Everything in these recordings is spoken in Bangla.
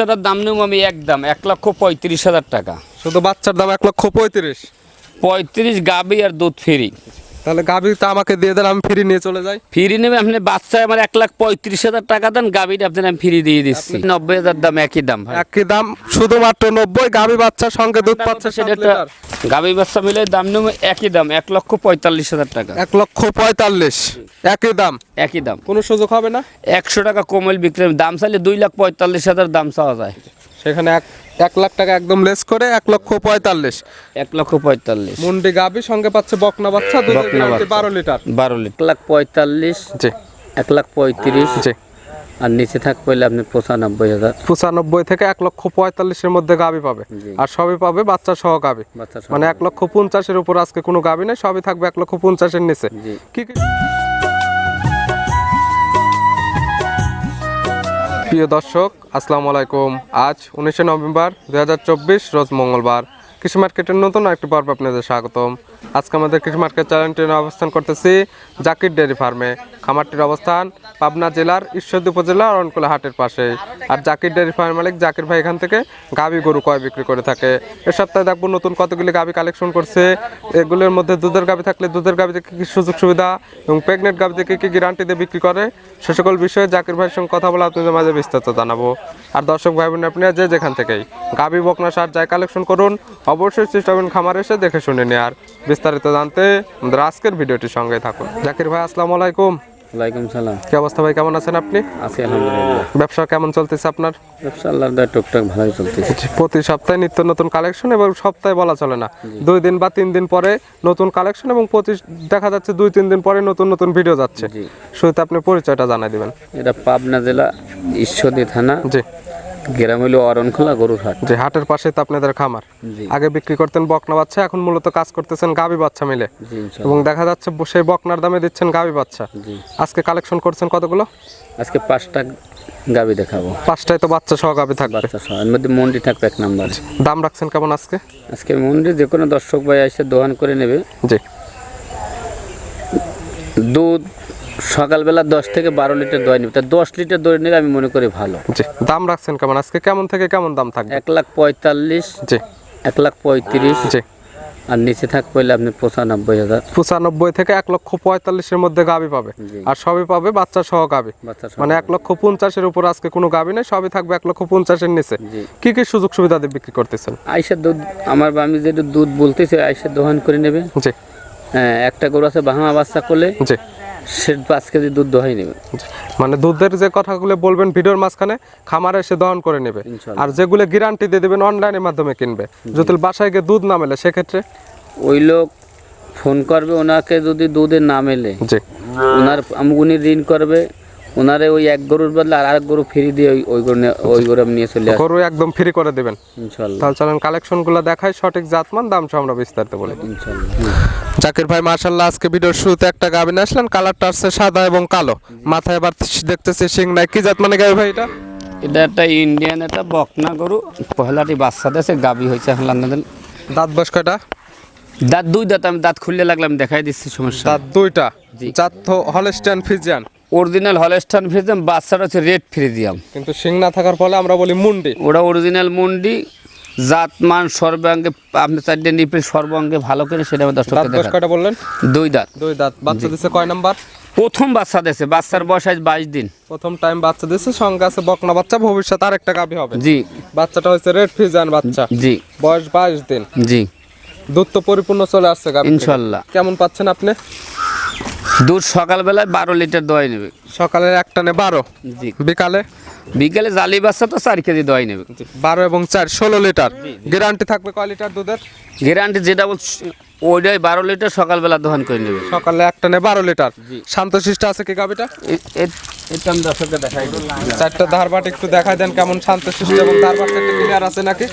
বাচ্চাটার দাম নেব আমি একদম এক লক্ষ পঁয়ত্রিশ হাজার টাকা। শুধু বাচ্চার দাম এক লক্ষ পঁয়ত্রিশ? পঁয়ত্রিশ গাবি আর দুধ ফ্রি। তাহলে গাভীটা আমাকে দিয়ে দেন আমি ফ্রি নিয়ে চলে যাই। ফ্রি নেবে আপনি বাচ্চা আমার এক লাখ পঁয়ত্রিশ হাজার টাকা দেন গাবিটা আপনি আমি ফ্রি দিয়ে দিচ্ছি। নব্বই হাজার দাম একই দাম একই দাম শুধুমাত্র নব্বই গাভী বাচ্চার সঙ্গে দুধ পাচ্ছে সেটা গাবি বাচ্চা মিলে দাম নেব একই দাম এক লক্ষ পঁয়তাল্লিশ হাজার টাকা। এক লক্ষ পঁয়তাল্লিশ একই দাম? একই দাম। কোনো সুযোগ হবে না? একশো টাকা কমল বিক্রি দাম চাইলে দুই লাখ পঁয়তাল্লিশ হাজার দাম চাওয়া যায়। সেখানে এক এক লাখ টাকা একদম লেস করে এক লক্ষ পঁয়তাল্লিশ। এক লক্ষ পঁয়তাল্লিশ। মুন্ডি গাভী সঙ্গে পাচ্ছে বকনা বাচ্চা বকনা বাচ্চা। বারো লিটার। বারো লিটার। এক লাখ পঁয়তাল্লিশ জি। এক লাখ পঁয়ত্রিশ। জি। আর নিচে থাক পাইলে আপনি পঁচানব্বই হাজার। পঁচানব্বই থেকে এক লক্ষ পঁয়তাল্লিশের মধ্যে গাভী পাবে। আর সবই পাবে বাচ্চা সহ সহ মানে এক লক্ষ পঞ্চাশের উপর আজকে কোনো গাভী নেই সবই থাকবে এক লক্ষ পঞ্চাশের নিচে। কি কি প্রিয় দর্শক আসসালামু আলাইকুম। আজ উনিশে নভেম্বর দুই হাজার চব্বিশ রোজ মঙ্গলবার। কৃষি মার্কেটের নতুন একটি পর্ব আপনাদের স্বাগতম। আজকে আমাদের কৃষি মার্কেট চ্যানেলটি অবস্থান করতেছি জাকির ডেয়ারি ফার্মে। খামারটির অবস্থান পাবনা জেলার ঈশ্বরদী উপজেলা অরণকুলা হাটের পাশে। আর জাকির ডেয়ারি ফার্ম মালিক জাকির ভাই এখান থেকে গাভী গরু কয় বিক্রি করে থাকে। এ সপ্তাহে দেখব নতুন কতগুলি গাভী কালেকশন করছে। এগুলোর মধ্যে দুধের গাভী থাকলে দুধের গাভী থেকে কি সুযোগ সুবিধা এবং প্রেগনেন্ট গাভী থেকে কি গ্যারান্টি দিয়ে বিক্রি করে? সে সকল বিষয়ে জাকির ভাইয়ের সঙ্গে কথা বলে আপনাদের মাঝে বিস্তারিত জানাব। আর দর্শক ভাই বোন আপনারা যে যেখান থেকেই গাভী বকনা সার যাই কালেকশন করুন, অবশ্যই চেষ্টা করুন খামার এসে দেখে শুনে নেওয়ার বিস্তারিত জানতে আমাদের আজকের ভিডিওটি সঙ্গে থাকুন। জাকির ভাই আসসালামু আলাইকুম। ওয়ালাইকুম সালাম। কি অবস্থা ভাই কেমন আছেন আপনি? আছি আলহামদুলিল্লাহ। ব্যবসা কেমন চলতেছে আপনার? ব্যবসা আল্লাহর দয়া টুকটাক ভালোই চলতেছে। প্রতি সপ্তাহে নিত্য নতুন কালেকশন এবং সপ্তাহে বলা চলে না। দুই দিন বা তিন দিন পরে নতুন কালেকশন এবং প্রতি দেখা যাচ্ছে দুই তিন দিন পরে নতুন নতুন ভিডিও যাচ্ছে। শুরুতে আপনি পরিচয়টা জানাই দিবেন। এটা পাবনা জেলা ঈশ্বরদী থানা। জি। গ্রাম হইল অরণখোলা গরুর হাট যে হাটের পাশে তো আপনাদের খামার। আগে বিক্রি করতেন বকনা বাচ্চা এখন মূলত কাজ করতেছেন গাবি বাচ্চা মিলে। এবং দেখা যাচ্ছে সেই বকনার দামে দিচ্ছেন গাবি বাচ্চা। আজকে কালেকশন করছেন কতগুলো? আজকে পাঁচটা গাবি দেখাবো। পাঁচটায় তো বাচ্চা সহ গাবি থাকবে। বাচ্চা সহ এর মধ্যে মন্ডি থাকবে এক নাম্বার। দাম রাখছেন কেমন আজকে? আজকে মন্ডি যে কোনো দর্শক ভাই এসে দোকান করে নেবে। জি। দুধ সকালবেলা দশ থেকে বারো লিটার দই নেবে। তা দশ লিটার দই নিলে আমি মনে করি ভালো। জি দাম রাখছেন কেমন? আজকে কেমন থেকে কেমন দাম থাকবে? এক লাখ পঁয়তাল্লিশ জি। এক লাখ পঁয়ত্রিশ জি। আর নিচে থাক পাইলে আপনি পঁচানব্বই হাজার। পঁচানব্বই থেকে এক লক্ষ পঁয়তাল্লিশের মধ্যে গাবি পাবে। আর সবই পাবে বাচ্চা সহ গাবি। বাচ্চা মানে এক লক্ষ পঞ্চাশের উপর আজকে কোনো গাবি নেই সবই থাকবে এক লক্ষ পঞ্চাশের নিচে। কি কি সুযোগ সুবিধা দিয়ে বিক্রি করতেছেন? আইসা দুধ আমার আমি যেটা দুধ বলতেছি আইসা দোকান করে নেবে। জি। হ্যাঁ একটা গরু আছে বাহামা বাচ্চা করলে জি। সে পাঁচ কেজি দুধ দোহাই নেবে। মানে দুধের যে কথাগুলো বলবেন ভিডিওর মাঝখানে খামারে এসে দহন করে নেবে। আর যেগুলো গ্যারান্টি দিয়ে দেবেন অনলাইনের মাধ্যমে কিনবে। যদি বাসায় গিয়ে দুধ না মেলে সেক্ষেত্রে? ওই লোক ফোন করবে ওনাকে যদি দুধের না মেলে জি। ওনার উনি ঋণ করবে ওনারে ওই এক গরুর বদলে আর আরেক গরু ফ্রি দিয়ে ওই ওই গরু নিয়ে- ওই গরু আমি নিয়ে চলে আসব গরু একদম ফ্রি করে দেবেন। ইনশাল্লাহ। তাহলে চলেন কালেকশনগুলো দেখাই সঠিক জাতমান দাম সহ আমরা বিস্তারিত বলি। ইনশাল্লাহ। হুম। জাকির ভাই মার্শাল্লাহ আজকে ভিডিওর শুরুতে একটা গাবিন আসলেন। কালারটা আসছে সাদা এবং কালো। মাথায় আবার দেখতেছি সিং নাই। কি জাত মানে গাবি ভাই এটা? এটা একটা ইন্ডিয়ান একটা বকনা গরু। পহেলাটি বাচ্চা দেশে গাবি হয়েছে এখন আপনাদের দাঁত বয়স কয়টা? দাঁত দুই দাঁত আমি দাঁত খুললে লাগলাম দেখাই দিচ্ছি সমস্যা দাঁত দুইটা? জি। জাত তো Holstein Friesian original Holstein Friesian বাচ্চাটা হচ্ছে রেড ফ্রিজিয়াম কিন্তু সিং না থাকার ফলে আমরা বলি মুন্ডি। ওটা অরিজিনাল মুন্ডি জাত মান সর্বাঙ্গে আপনি চারটে নিপে সর্বাঙ্গে ভালো করে সেটা আমার বয়স কয়টা বললেন? দুই দাঁত। দুই দাঁত। বাচ্চা দিছে কয় নাম্বার? প্রথম বাচ্চা দেশে বাচ্চার বয়স আজ বাইশ দিন। প্রথম টাইম বাচ্চা দিছে সঙ্গে আছে বকনা বাচ্চা ভবিষ্যৎ আর একটা গাভি হবে। জি। বাচ্চাটা হচ্ছে রেড ফিজিয়ান বাচ্চা। জি। বয়স বাইশ দিন। জি। দুধ তো পরিপূর্ণ চলে আসছে ইনশাল্লাহ। কেমন পাচ্ছেন আপনি? দুধ সকালবেলায় বারো লিটার দোয়াই নেবে। সকালের একটানে বারো। জি। বিকালে? বিকেলে জালি বাচ্চা তো চার কেজি দই নেবে। বারো এবং চার ষোলো লিটার। গ্যারান্টি থাকবে কয় লিটার দুধের? গ্যারান্টি যেটা বলছি ওইটাই বারো লিটার সকালবেলা দোকান করে নেবে। সকালে একটানে বারো লিটার। শান্ত শান্তশিষ্ট আছে কি গাবিটা এটা দর্শককে দেখাই চারটা ধারবাট একটু দেখাই দেন কেমন শান্তশিষ্ট এবং ধারবাটটা একটু ক্লিয়ার আছে নাকি?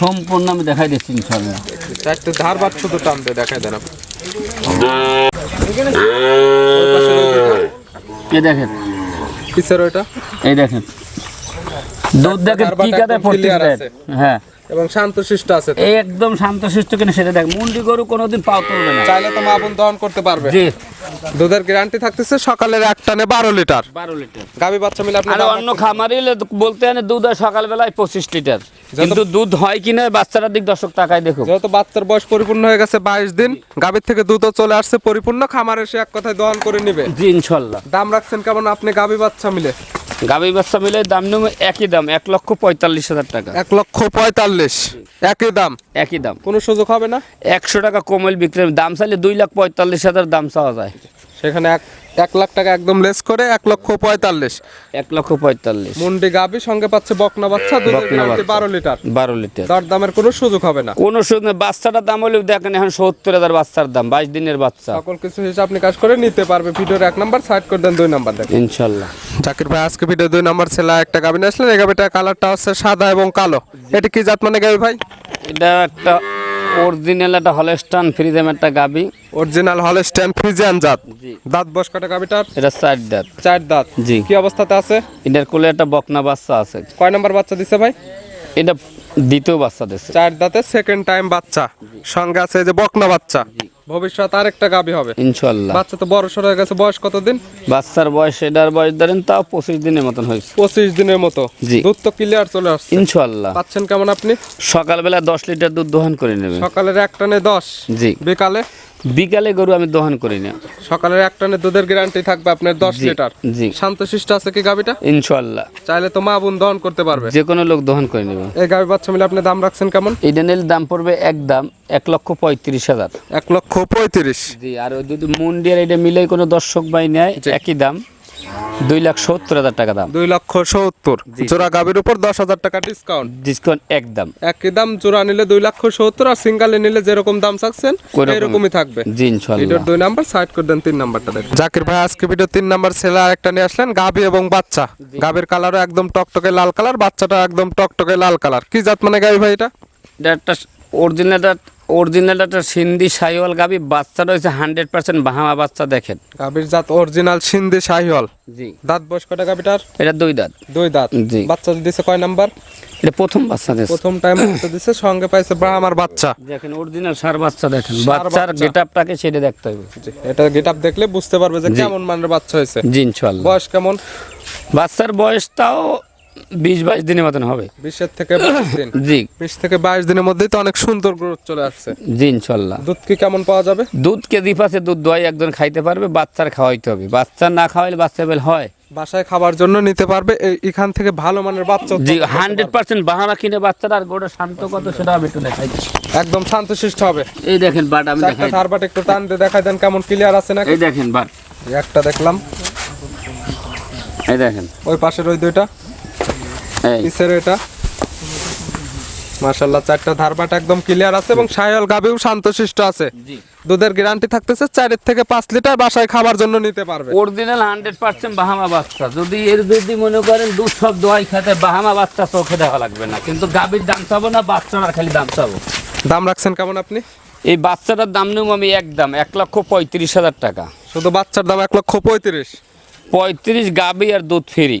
সম্পূর্ণ আমি দেখাই দিচ্ছি ইনশাল্লাহ চারটে ধারবাট শুধু টান দিয়ে দেখাই দেন আপনি। দেখেন। কিসের ওইটা? এই দেখেন। দুধ দেখেন কি আছে। হ্যাঁ। এবং শান্তশিষ্ট আছে। একদম শান্তশিষ্ট কিনা সেটা দেখ। মুন্ডি গরু কোনোদিন পাও তুলবে না। চাইলে তো দহন করতে পারবে। জি। দুধের গ্যারান্টি থাকতেছে সকালের এক টানে বারো লিটার। বারো লিটার। গাবি বাচ্চা মিলে আপনি অন্য খামারি বলতে দুধ হয় সকালবেলায় পঁচিশ লিটার। কিন্তু দুধ হয় কিনা বাচ্চাটার দিক দর্শক টাকায় দেখো যেহেতু বাচ্চার বয়স পরিপূর্ণ হয়ে গেছে বাইশ দিন গাভীর থেকে দুধও চলে আসছে পরিপূর্ণ। খামার এসে এক কথায় দহন করে নিবে। জি ইনশাল্লাহ। দাম রাখছেন কেমন আপনি গাভী বাচ্চা মিলে? গাভী বাচ্চা মিলে দাম নেব একই দাম এক লক্ষ পঁয়তাল্লিশ হাজার টাকা। এক লক্ষ পঁয়তাল্লিশ একই দাম? একই দাম। কোনো সুযোগ হবে না? একশো টাকা কমল বিক্রি দাম চাইলে দুই লাখ পঁয়তাল্লিশ হাজার দাম চাওয়া যায়। সেখানে এক এক লাখ টাকা একদম লেস করে এক লক্ষ পঁয়তাল্লিশ। এক লক্ষ পঁয়তাল্লিশ। মুন্ডি গাভী সঙ্গে পাচ্ছে বকনা বাচ্চা বকনা বাচ্চা। বারো লিটার। বারো লিটার। তার দামের কোনো সুযোগ হবে না। কোনো সুযোগ নেই। বাচ্চাটার দাম হলে দেখেন এখন সত্তর হাজার বাচ্চার দাম বাইশ দিনের বাচ্চা। সকল কিছু হিসাব আপনি কাজ করে নিতে পারবে। ভিডিওর এক নাম্বার সাইড করে দেন দুই নাম্বার দেখেন। ইনশাল্লাহ। জাকির ভাই আজকে ভিডিও দুই নাম্বার ছেলে একটা গাভী নিয়ে আসলেন এই গাভীটা কালারটা হচ্ছে সাদা এবং কালো। এটা কি জাত মানে গাভী ভাই? এটা একটা অরিজিনাল একটা হলস্টান ফ্রিজেম একটা গাবি। অরিজিনাল হলস্টান ফ্রিজেম জাত। জি। দাঁত বস কাটা গাবিটার? এটা চার দাঁত। চার দাঁত। জি। কি অবস্থাতে আছে? এটার কোলে একটা বকনা বাচ্চা আছে। কয় নাম্বার বাচ্চা দিছে ভাই? এটা দ্বিতীয় বাচ্চা দিচ্ছে চার দাঁতে সেকেন্ড টাইম বাচ্চা। সঙ্গে আছে যে বকনা বাচ্চা। ভবিষ্যৎ আরেকটা গাবি হবে। ইনশাল্লাহ বাচ্চা তো বড় সড় হয়ে গেছে বয়স কতদিন? বাচ্চার বয়স এটার বয়স ধরেন তাও পঁচিশ দিনের মতন হয়েছে। পঁচিশ দিনের মতো। জি। দুধ তো ক্লিয়ার চলে আসছে। ইনশাল্লাহ পাচ্ছেন কেমন আপনি? সকালবেলা দশ লিটার দুধ দোহন করে নেবেন। সকালের একটা নেই দশ। জি। বিকালে বিকালে গরু আমি দহন করি না। সকালের এক টানে দুধের গ্যারান্টি থাকবে আপনার দশ লিটার। জি। শান্তশিষ্ট আছে কি গাবিটা ইনশাল্লাহ। চাইলে তো মা বোন দহন করতে পারবে। যে কোনো লোক দহন করে নেবে। এই গাবি বাচ্চা মিলে আপনি দাম রাখছেন কেমন? ইডেনের দাম পড়বে এক দাম এক লক্ষ পঁয়ত্রিশ হাজার। এক লক্ষ পঁয়ত্রিশ। জি আর ওই যদি মুন্ডিয়ার এটা মিলে কোনো দর্শক বাই নেয় একই দাম। দুই লাখ সত্তর হাজার টাকা দাম। দুই লক্ষ সত্তর। জোড়া গাভীর উপর দশ হাজার টাকা ডিসকাউন্ট ডিসকাউন্ট একদম একই দাম জোড়া নিলে দুই লক্ষ সত্তর আর সিঙ্গালে নিলে যেরকম দাম চাচ্ছেন এরকমই থাকবে। জি ভিডিওর দুই নাম্বার সাইড করে দেন তিন নাম্বারটা দেখেন। জাকির ভাই আজকে ভিডিও তিন নাম্বার ছেলে আরেকটা নিয়ে আসলেন গাভী এবং বাচ্চা। গাভীর কালারও একদম টকটকে লাল কালার বাচ্চাটা একদম টকটকে লাল কালার কি জাত মানে গাভী ভাই এটা? এটা একটা অরিজিনাল অরিজিনাল একটা সিন্ধি সাইওয়াল গাবি বাচ্চা রয়েছে হান্ড্রেড পার্সেন্ট বাহামা বাচ্চা দেখেন। গাভীর জাত অরিজিনাল সিন্ধি শাহিওয়াল জি। দাঁত বয়স কটা গাভীটার এটা দুই দাঁত। দুই দাঁত। জি। বাচ্চা দিছে কয় নাম্বার? এটা প্রথম বাচ্চা দিয়েছে প্রথম টাইম বাচ্চা দিছে সঙ্গে পাইছে ব্রাহ্মার বাচ্চা। দেখেন অরিজিনাল সার বাচ্চা দেখেন। বাচ্চার বাচ্চা। গেট আপটাকে সেটা দেখতে হবে। এটা গেটআপ দেখলে বুঝতে পারবে যে কেমন মানের বাচ্চা হয়েছে। জি ইনশাল্লাহ বয়স কেমন? বাচ্চার বয়সটাও বিশ বাইশ দিনের মতন হবে। বিশের থেকে বাইশ দিন? জি। বিশ থেকে বাইশ দিনের মধ্যেই তো অনেক সুন্দর গ্রোথ চলে আসছে। জি ইনশাল্লাহ। দুধ কি কেমন পাওয়া যাবে? দুধ কেজি পাশে দুধ দোয়াই একজন খাইতে পারবে বাচ্চার খাওয়াইতে হবে। বাচ্চার না খাওয়াইলে বাচ্চা বেল হয়। বাসায় খাবার জন্য নিতে পারবে এখান থেকে ভালো মানের বাচ্চা জি হান্ড্রেড পার্সেন্ট বাহানা কিনে বাচ্চারা আর গোটা শান্ত কত সেটা আমি একটু দেখাই। একদম শান্তশিষ্ট হবে। এই দেখেন বাট আমি দেখাই ধারবাট একটু টান দিয়ে দেখাই দেন কেমন ক্লিয়ার আছে নাকি? এই দেখেন বাট। একটা দেখলাম। এই দেখেন। ওই পাশের ওই দুইটা। এই। এটা। মাশাল্লাহ চারটা ধারবাট একদম ক্লিয়ার আছে এবং সায়াল গাবিও শান্তশিষ্ট আছে। দুধের গ্যারান্টি থাকতেছে চারের থেকে পাঁচ লিটার বাসায় খাবার জন্য নিতে পারবে। অরিজিনাল হান্ড্রেড পার্সেন্ট বাহামা বাচ্চা। যদি এর যদি মনে করেন দুধ সব দোয়াই খেতে বাহামা বাচ্চা চোখে দেখা লাগবে না। কিন্তু গাভীর দাম চাবো না বাচ্চাটার খালি দাম চাবো। দাম রাখছেন কেমন আপনি? এই বাচ্চাটার দাম নেব আমি একদম এক লক্ষ পঁয়ত্রিশ হাজার টাকা। শুধু বাচ্চার দাম এক লক্ষ পঁয়ত্রিশ। পঁয়ত্রিশ গাবি আর দুধ ফ্রি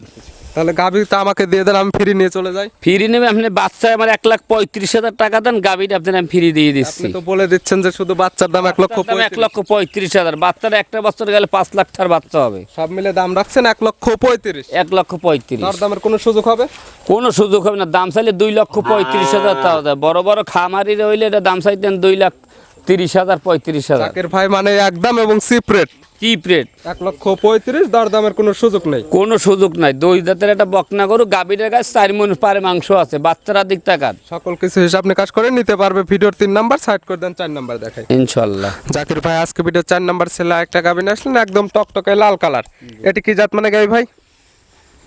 তাহলে গাবিটা আমাকে দিয়ে দেন আমি ফ্রি নিয়ে চলে যাই। ফ্রি নেবে আপনি বাচ্চা আমার এক লাখ পঁয়ত্রিশ হাজার টাকা দেন গাবিটা আপনার আমি ফ্রি দিয়ে দিচ্ছি। আপনি তো বলে দিচ্ছেন যে শুধু বাচ্চার দাম এক লক্ষ দাম এক লক্ষ পঁয়ত্রিশ হাজার বাচ্চাটা একটা বছর গেলে পাঁচ লাখ টাকার বাচ্চা হবে। সব মিলে দাম রাখছেন এক লক্ষ পঁয়ত্রিশ। এক লক্ষ পঁয়ত্রিশ। দামের কোনো সুযোগ হবে? কোনো সুযোগ হবে না দাম চাইলে দুই লক্ষ পঁয়ত্রিশ হাজার তাও দেয়। বড় বড় খামারি রইলে এটা দাম চাইতেন দুই লাখ তিরিশ হাজার পঁয়ত্রিশ হাজার। চাকের ভাই মানে একদম এবং সিপ্রেট চিপ রেট। এক লক্ষ পঁয়ত্রিশ দর দামের কোনো সুযোগ নেই। কোনো সুযোগ নাই। দই দাঁতের একটা বকনা গরু গাভীরের গাছ চার মন পারে মাংস আছে বাচ্চারা দিক টাকার সকল কিছু হিসাব নিকাশ করে নিতে পারবে ভিডিওর তিন নাম্বার সাইড করে দেন চার নাম্বার দেখাই। ইনশাল্লাহ। জাকির ভাই আজকে ভিডিও চার নাম্বার ছেলে একটা গাবিন আসলেন একদম টকটকে লাল কালার। এটি কি জাত মানে গাই ভাই?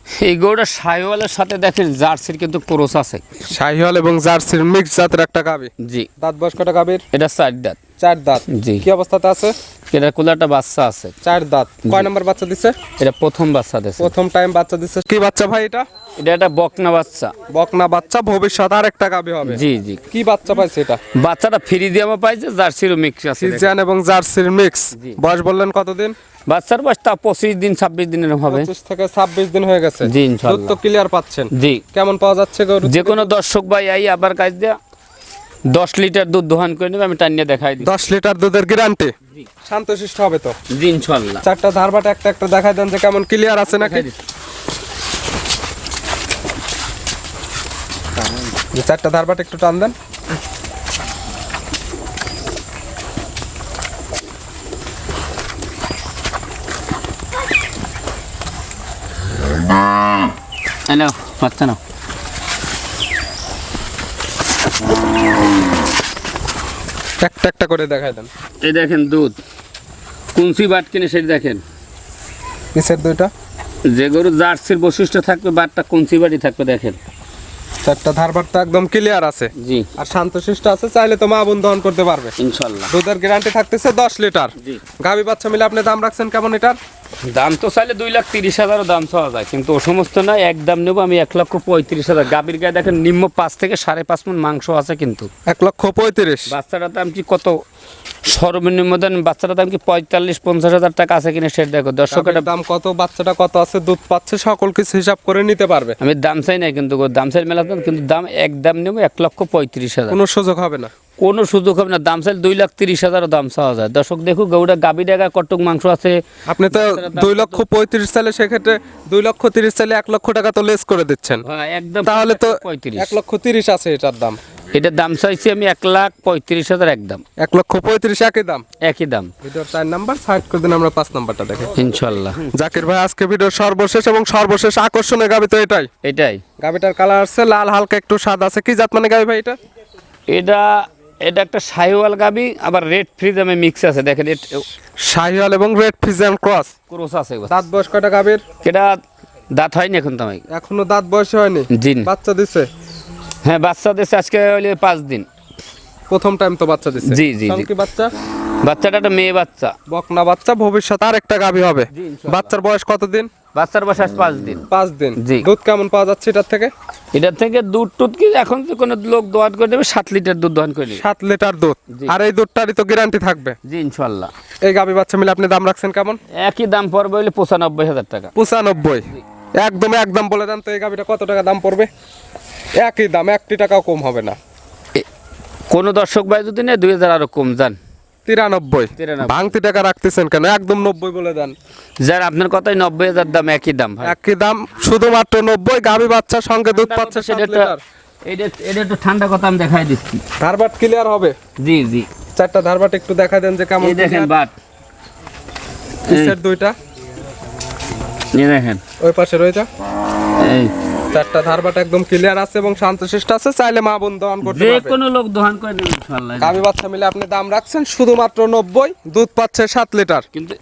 এই গরুটা শাহিওয়ালের সাথে দেখেন জার্সির কিন্তু ক্রোস আছে। শাহিওয়াল এবং জার্সির মিক্স জাতের একটা গাবি। জি। দাঁত বয়স কটা গাবির? এটা চার দাঁত। চার দাঁত। জি। কি অবস্থাতে আছে? এটা কোলাটা বাচ্চা আছে। চার দাঁত। কয় নাম্বার বাচ্চা দিছে? এটা প্রথম বাচ্চা দিয়েছে প্রথম টাইম বাচ্চা দিছে। কি বাচ্চা ভাই এটা? এটা একটা বকনা বাচ্চা। বকনা বাচ্চা ভবিষ্যৎ আর একটা গাবি হবে। জি জি। কি বাচ্চা পাইছে এটা? বাচ্চাটা ফ্রি দিয়ে আমার পাইছে জার্সিরও মিক্স আছে সিজিয়ান এবং জার্সির মিক্স। বয়স বললেন কতদিন? বাচ্চার বয়স তা পঁচিশ দিন ছাব্বিশ দিনের হবে। পঁচিশ থেকে ছাব্বিশ দিন হয়ে গেছে। জি, ইনশাআল্লাহ। দুধ তো ক্লিয়ার পাচ্ছেন। জি। কেমন পাওয়া যাচ্ছে যে কোনো দর্শক ভাই আই আবার কাজ দেয়া। দশ লিটার দুধ দোহান করে নেবে আমি টানিয়ে দেখাই দিই। দশ লিটার দুধের গ্যারান্টি শান্তশিষ্ট হবে তো? জি ইনশাল্লাহ। চারটা ধারবাটা একটা একটা দেখাই দেন যে কেমন ক্লিয়ার আছে নাকি? চারটা ধারবাটা একটু টান দেন। হ্যালো বাচ্চা নাও একটা করে দেখাই দেন। এই দেখেন দুধ। কুঞ্চি বাট কিনে সেটা দেখেন। কিসের দুইটা? যে গরু জার্সির বৈশিষ্ট্য থাকবে বাটটা কুঞ্চি বাটি থাকবে দেখেন। চারটা ধারবার তো একদম ক্লিয়ার আছে। জি। আর শান্তশিষ্ট আছে চাইলে তো মা বোন দহন করতে পারবে। ইনশাল্লাহ। দুধের গ্যারান্টি থাকতেছে দশ লিটার। জি। গাভী বাচ্চা মিলে আপনি দাম রাখছেন কেমন এটার? দাম তো চাইলে দুই লাখ তিরিশ হাজারও দাম চাওয়া যায় কিন্তু ও সমস্ত না এক দাম নেব আমি এক লক্ষ পঁয়ত্রিশ হাজার। গাভীর গায়ে দেখেন নিম্ন পাঁচ থেকে সাড়ে পাঁচ মন মাংস আছে কিন্তু। এক লক্ষ পঁয়ত্রিশ। বাচ্চাটার দাম কি কত? সর্বনিম্ন দাম বাচ্চাটার দাম কি পঁয়তাল্লিশ পঞ্চাশ হাজার টাকা আছে কিনা সেটা দেখো। দর্শক গাভীর দাম কত বাচ্চাটা কত আছে দুধ পাচ্ছে সকল কিছু হিসাব করে নিতে পারবে। আমি দাম চাই না কিন্তু দাম চাই মেলা দাম, কিন্তু দাম এক দাম নেব এক লক্ষ পঁয়ত্রিশ হাজার। কোনো সুযোগ হবে না। কোনো সুযোগ হবে না। দাম চাইলে দুই লাখ তিরিশ হাজারও দাম চাওয়া যায়। দর্শক দেখুক গৌড়া গাবি ডাকা কটক মাংস আছে। আপনি তো দুই লক্ষ পঁয়ত্রিশ সালে সেক্ষেত্রে দুই লক্ষ তিরিশ সালে এক লক্ষ টাকা তো লেস করে দিচ্ছেন। হ্যাঁ, একদম তাহলে তো পঁয়ত্রিশ। এক লক্ষ তিরিশ আছে এটার দাম। এটার দাম চাইছি আমি এক লাখ পঁয়ত্রিশ হাজার একদম এক লক্ষ পঁয়ত্রিশ একই দাম। একই দাম। ভিডিওর চার নাম্বার সাইড করে দিন আমরা পাঁচ নাম্বারটা দেখে। ইনশাল্লাহ। জাকির ভাই আজকে ভিডিওর সর্বশেষ এবং সর্বশেষ আকর্ষণের গাবি তো এটাই। এটাই। গাবিটার কালার আছে লাল হালকা একটু সাদা আছে। কি জাত মানে গাবি ভাই এটা? এটা এটা একটা সাইওয়াল গাবি আবার রেড ফ্রিজামে মিক্স আছে দেখেন সাইওয়াল এবং রেড ফ্রিজাম ক্রস। ক্রস আছে। দাঁত বয়স কয়টা গাবির এটা দাঁত হয়নি এখন তো ভাই। এখনও দাঁত বয়স হয়নি? জি বাচ্চা দিছে? হ্যাঁ বাচ্চা দিচ্ছে আজকে হলে পাঁচ দিন। প্রথম টাইম তো বাচ্চা দিছে। জি, জি, জি। কি বাচ্চা? বাচ্চাটা একটা মেয়ে বাচ্চা। বকনা বাচ্চা ভবিষ্যৎ আর একটা গাবি হবে বাচ্চার বয়স কতদিন? বাচ্চার বয়স আজ পাঁচ দিন। পাঁচ দিন। জি। দুধ কেমন পাওয়া যাচ্ছে এটার থেকে? এটার থেকে দুধ টুধ কি এখন তো কোনো লোক দোয়ান করে দেবে সাত লিটার দুধ দোয়ান করে দেবে সাত লিটার দুধ। আর এই দুধটারই তো গ্যারান্টি থাকবে। জি ইনশাল্লাহ। এই গাবি বাচ্চা মিলে আপনি দাম রাখছেন কেমন? একই দাম পড়বে হলে পঁচানব্বই হাজার টাকা। পঁচানব্বই। একদম একদম বলে দেন তো এই গাবিটা কত টাকা দাম পড়বে? একই দাম একটি টাকাও কম হবে না। কোনো দর্শক ভাই যদি নেই দুই হাজার আরও কম যান। তিরানব্বই। ভাঙতি টাকা রাখতেছেন কেন? একদম নব্বই বলে দেন। যার আপনার কথাই নব্বই হাজার দাম একই দাম একই দাম শুধুমাত্র নব্বই গাবি বাচ্চার সঙ্গে দুধ পাচ্ছে সেটা এটা এটা একটু ঠান্ডা কথা আমি দেখাই দিচ্ছি। ধারবাট ক্লিয়ার হবে? জি জি। চারটা ধারবাট একটু দেখা দেন যে কেমন দেখেন বাট। দুইটা। দেখেন। ওই পাশে রয়েছে এই। চারটা ধারবাটা একদম ক্লিয়ার আছে এবং শান্তশিষ্ট আছে চাইলে মা বোন দহন করতে যে কোনো লোক দহন করে দেবে ইনশাআল্লাহ। গাভী বাচ্চা মিলে আপনি দাম রাখছেন শুধুমাত্র নব্বই দুধ পাচ্ছে সাত লিটার। কিন্তু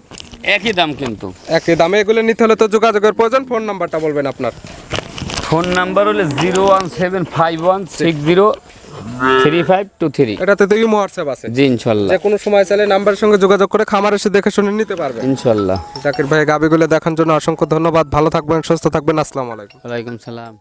একই দাম কিন্তু। একই দামে এগুলো নিতে হলে তো যোগাযোগের প্রয়োজন ফোন নাম্বারটা বলবেন আপনার। ফোন নাম্বার হলো zero one seven five one six zero three five two three এটাতে তো ইমো হোয়াটসঅ্যাপ আছে। জি ইনশাল্লাহ। যে কোনো সময় চাইলে নাম্বারের সঙ্গে যোগাযোগ করে খামার এসে দেখে শুনে নিতে পারবেন ইনশাল্লাহ। জাকির ভাই গাবিগুলো দেখার জন্য অসংখ্য ধন্যবাদ। ভালো থাকবেন সুস্থ থাকবেন। আসসালামু আলাইকুম। ওয়ালাইকুম সালাম।